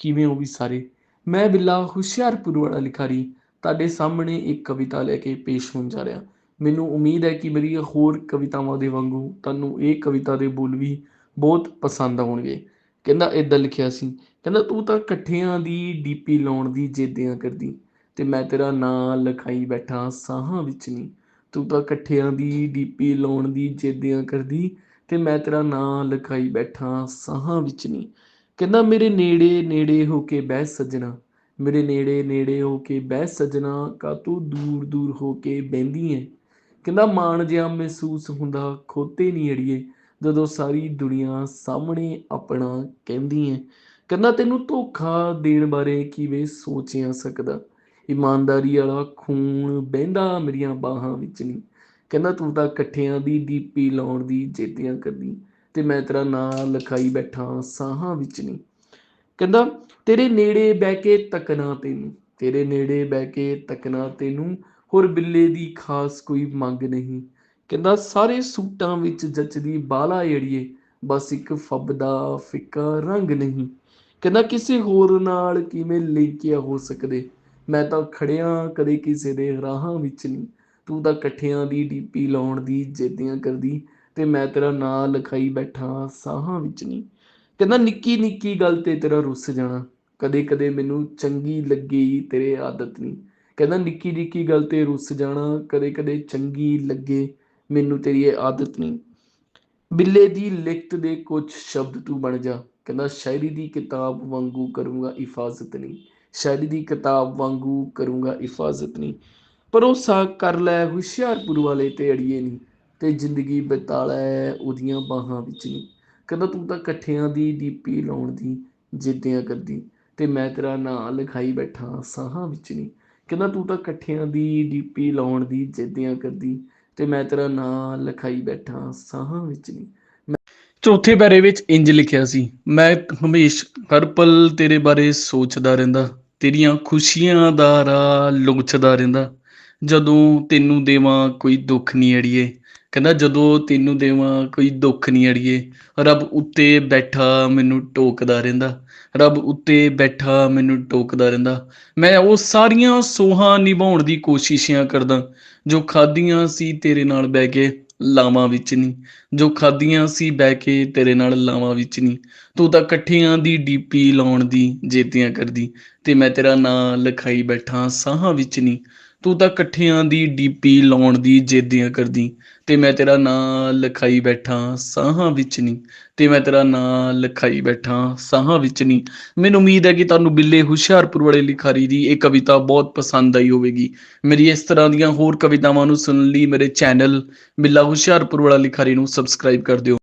ਕਿਵੇਂ ਹੋ ਵੀ ਸਾਰੇ? ਮੈਂ ਬਿੱਲਾ ਹੁਸ਼ਿਆਰਪੁਰ ਵਾਲਾ ਲਿਖਾਰੀ, ਤੁਹਾਡੇ ਸਾਹਮਣੇ ਇੱਕ ਕਵਿਤਾ ਲੈ ਕੇ ਪੇਸ਼ ਹੋਣ ਜਾ ਰਿਹਾ। ਮੈਨੂੰ ਉਮੀਦ ਹੈ ਕਿ ਮੇਰੀ ਹੋਰ ਕਵਿਤਾਵਾਂ ਦੇ ਵਾਂਗੂ ਤੁਹਾਨੂੰ ਇਹ ਕਵਿਤਾ ਦੇ ਬੋਲ ਵੀ ਬਹੁਤ ਪਸੰਦ ਆਉਣਗੇ। ਕਹਿੰਦਾ ਇਦਾਂ ਲਿਖਿਆ ਸੀ, ਕਹਿੰਦਾ, ਤੂੰ ਤਾਂ ਇਕੱਠਿਆਂ ਦੀ ਡੀਪੀ ਲਾਉਣ ਦੀ ਜੇਦਿਆਂ ਕਰਦੀ, ਤੇ ਮੈਂ ਤੇਰਾ ਨਾਂ ਲਿਖਾਈ ਬੈਠਾ ਸਾਹਾਂ ਵਿੱਚ ਨਹੀਂ ਤੂੰ ਤਾਂ ਇਕੱਠਿਆਂ ਦੀ ਡੀਪੀ ਲਾਉਣ ਦੀ ਜੇਦਿਆਂ ਕਰਦੀ, ਤੇ ਮੈਂ ਤੇਰਾ ਨਾਂ ਲਿਖਾਈ ਬੈਠਾ ਸਾਹਾਂ ਵਿੱਚ ਨਹੀਂ ਕਹਿੰਦਾ ਮੇਰੇ ਨੇੜੇ ਨੇੜੇ ਹੋ ਕੇ ਬਹਿ ਸੱਜਣਾ, ਮੇਰੇ ਨੇੜੇ ਨੇੜੇ ਹੋ ਕੇ ਬਹਿ ਸੱਜਣਾ, ਕਾ ਤੂੰ ਦੂਰ ਦੂਰ ਹੋ ਕੇ ਬਹਿੰਦੀ ਐ? ਕਹਿੰਦਾ ਮਾਣ ਜਿਹਾ ਮਹਿਸੂਸ ਹੁੰਦਾ, ਖੋਤੇ ਨਹੀਂ ਅੜੀਏ, ਜਦੋਂ ਸਾਰੀ ਦੁਨੀਆ ਸਾਹਮਣੇ ਆਪਣਾ ਕਹਿੰਦੀ ਐ। ਕਹਿੰਦਾ ਤੈਨੂੰ ਧੋਖਾ ਦੇਣ ਬਾਰੇ ਕਿਵੇਂ ਸੋਚਿਆ ਸਕਦਾ? ਇਮਾਨਦਾਰੀ ਵਾਲਾ ਖੂਨ ਬਹਿੰਦਾ ਮੇਰੀਆਂ ਬਾਹਾਂ ਵਿੱਚ ਨਹੀਂ ਕਹਿੰਦਾ ਤੂੰ ਤਾਂ ਇਕੱਠਿਆਂ ਦੀ ਡੀਪੀ ਲਾਉਣ ਦੀ ਜੇਦਿਆਂ ਕਰਦੀ। ਤੇ ਮੈਂ ਤੇਰਾ ਨਾਂ ਲਿਖਾਈ ਬੈਠਾ ਸਾਹਾਂ ਵਿੱਚ ਨਹੀਂ ਕਹਿੰਦਾ, ਤੇਰੇ ਨੇੜੇ ਬਹਿ ਕੇ ਤੱਕਣਾ ਤੈਨੂੰ, ਤੇਰੇ ਨੇੜੇ ਬਹਿ ਕੇ ਤੱਕਣਾ ਤੈਨੂੰ, ਹੋਰ ਬਿੱਲੇ ਦੀ ਖਾਸ ਕੋਈ ਮੰਗ ਨਹੀਂ। ਕਹਿੰਦਾ, ਸਾਰੇ ਸੂਟਾਂ ਵਿੱਚ ਜੱਚਦੀ ਬਾਲਾ ਏੜੀਏ, ਬਸ ਇੱਕ ਫੱਬ ਦਾ ਫਿੱਕਾ ਰੰਗ ਨਹੀਂ। ਕਹਿੰਦਾ, ਕਿਸੇ ਹੋਰ ਨਾਲ ਕਿਵੇਂ ਲਿੰਕਿਆ ਹੋ ਸਕਦੇ? ਮੈਂ ਤਾਂ ਖੜਿਆ ਕਦੇ ਕਿਸੇ ਦੇ ਰਾਹਾਂ ਵਿੱਚ ਨਹੀਂ ਤੂੰ ਤਾਂ ਇਕੱਠਿਆਂ ਦੀ ਡੀਪੀ ਲਾਉਣ ਦੀ ਜੇਦੀਆਂ ਕਰਦੀ ਤੇ ਮੈਂ ਤੇਰਾ ਨਾਂ ਲਿਖਾਈ ਬੈਠਾ ਸਾਹਾਂ ਵਿੱਚ ਨਹੀਂ ਕਹਿੰਦਾ, ਨਿੱਕੀ ਨਿੱਕੀ ਗੱਲ ਤੇ ਤੇਰਾ ਰੁੱਸ ਜਾਣਾ। ਕਦੇ ਕਦੇ ਮੈਨੂੰ ਚੰਗੀ ਲੱਗੀ ਤੇਰੇ ਆਦਤ ਨਹੀਂ ਕਹਿੰਦਾ, ਨਿੱਕੀ ਨਿੱਕੀ ਗੱਲ ਤੇ ਰੁੱਸ ਜਾਣਾ, ਕਦੇ ਕਦੇ ਚੰਗੀ ਲੱਗੇ ਮੈਨੂੰ ਤੇਰੀ ਇਹ ਆਦਤ ਨਹੀਂ ਬਿੱਲੇ ਦੀ ਲਿਖਤ ਦੇ ਕੁਝ ਸ਼ਬਦ ਤੂੰ ਬਣ ਜਾ। ਕਹਿੰਦਾ, ਸ਼ਾਇਰੀ ਦੀ ਕਿਤਾਬ ਵਾਂਗੂ ਕਰੂੰਗਾ ਇਫਾਜ਼ਤ ਨਹੀਂ ਸ਼ਾਇਰੀ ਦੀ ਕਿਤਾਬ ਵਾਂਗੂ ਕਰੂੰਗਾ ਇਫਾਜ਼ਤ ਨਹੀਂ ਭਰੋਸਾ ਕਰ ਲੈ, ਹੁਸ਼ਿਆਰਪੁਰ ਵਾਲੇ ਤੇ ਅੜੀਏ ਨਹੀਂ ਤੇ ਜ਼ਿੰਦਗੀ ਬਿਤਾ ਲੈ ਉਹਦੀਆਂ ਬਾਹਾਂ ਵਿੱਚ ਨਹੀਂ ਕਹਿੰਦਾ, ਤੂੰ ਤਾਂ ਇਕੱਠਿਆਂ ਦੀ ਡੀਪੀ ਲਾਉਣ ਦੀ ਜਿੱਦਿਆਂ ਕਰਦੀ, ਤੇ ਮੈਂ ਤੇਰਾ ਨਾਂ ਲਿਖਾਈ ਬੈਠਾ ਸਾਹਾਂ ਵਿੱਚ ਨਹੀਂ ਕਹਿੰਦਾ, ਤੂੰ ਤਾਂ ਇਕੱਠਿਆਂ ਦੀ ਡੀਪੀ ਲਾਉਣ ਦੀ ਜਿੱਦਿਆਂ ਕਰਦੀ, ਤੇ ਮੈਂ ਤੇਰਾ ਨਾਂ ਲਿਖਾਈ ਬੈਠਾ ਸਾਹਾਂ ਵਿੱਚ ਨਹੀਂ ਚੌਥੇ ਪੈਰੇ ਵਿੱਚ ਇੰਜ ਲਿਖਿਆ ਸੀ, ਮੈਂ ਹਮੇਸ਼ ਹਰ ਪਲ ਤੇਰੇ ਬਾਰੇ ਸੋਚਦਾ ਰਹਿੰਦਾ, ਤੇਰੀਆਂ ਖੁਸ਼ੀਆਂ ਦਾ ਰਾਹ ਲੁਗਚਦਾ ਰਹਿੰਦਾ। ਜਦੋਂ ਤੈਨੂੰ ਦੇਵਾਂ ਕੋਈ ਦੁੱਖ ਨਹੀਂ ਅੜੀਏ ਕਹਿੰਦਾ ਜਦੋਂ ਤੈਨੂੰ ਦੇਵਾਂ ਕੋਈ ਦੁੱਖ ਨਹੀਂ ਅੜੀਏ, ਰੱਬ ਉੱਤੇ ਬੈਠਾ ਮੈਨੂੰ ਟੋਕਦਾ ਰਹਿੰਦਾ, ਰੱਬ ਉੱਤੇ ਬੈਠਾ ਮੈਨੂੰ ਟੋਕਦਾ ਰਹਿੰਦਾ। ਮੈਂ ਉਹ ਸਾਰੀਆਂ ਸੋਹਾਂ ਨਿਭਾਉਣ ਦੀ ਕੋਸ਼ਿਸ਼ਾਂ ਕਰਦਾ, ਜੋ ਖਾਦੀਆਂ ਸੀ ਤੇਰੇ ਨਾਲ ਬਹਿ ਕੇ ਲਾਵਾਂ ਵਿੱਚ ਨਹੀਂ ਜੋ ਖਾਦੀਆਂ ਸੀ ਬਹਿ ਕੇ ਤੇਰੇ ਨਾਲ ਲਾਵਾਂ ਵਿੱਚ ਨਹੀਂ ਤੂੰ ਤਾਂ ਇਕੱਠਿਆਂ ਦੀ ਡੀਪੀ ਲਾਉਣ ਦੀ ਜੇਤੀਆਂ ਕਰਦੀ, ਤੇ ਮੈਂ ਤੇਰਾ ਨਾਂ ਲਿਖਾਈ ਬੈਠਾ ਸਾਹਾਂ ਵਿੱਚ ਨਹੀਂ ਤੂੰ ਤਾਂ ਇਕੱਠਿਆਂ ਦੀ ਡੀਪੀ ਲਾਉਣ ਦੀ ਜੇਦੀਆਂ ਕਰਦੀ, ਤੇ ਮੈਂ ਤੇਰਾ ਨਾਂ ਲਿਖਾਈ ਬੈਠਾ ਸਾਹਾਂ ਵਿੱਚ ਨਹੀਂ ਤੇ ਮੈਂ ਤੇਰਾ ਨਾਂ ਲਿਖਾਈ ਬੈਠਾ ਸਾਹਾਂ ਵਿੱਚ ਨਹੀਂ ਮੈਨੂੰ ਉਮੀਦ ਹੈ ਕਿ ਤੁਹਾਨੂੰ ਬਿੱਲੇ ਹੁਸ਼ਿਆਰਪੁਰ ਵਾਲੇ ਲਿਖਾਰੀ ਦੀ ਇਹ ਕਵਿਤਾ ਬਹੁਤ ਪਸੰਦ ਆਈ ਹੋਵੇਗੀ। ਮੇਰੀ ਇਸ ਤਰ੍ਹਾਂ ਦੀਆਂ ਹੋਰ ਕਵਿਤਾਵਾਂ ਨੂੰ ਸੁਣਨ ਲਈ ਮੇਰੇ ਚੈਨਲ ਬਿੱਲਾ ਹੁਸ਼ਿਆਰਪੁਰ ਵਾਲਾ ਲਿਖਾਰੀ ਨੂੰ ਸਬਸਕ੍ਰਾਈਬ ਕਰ ਦਿਓ।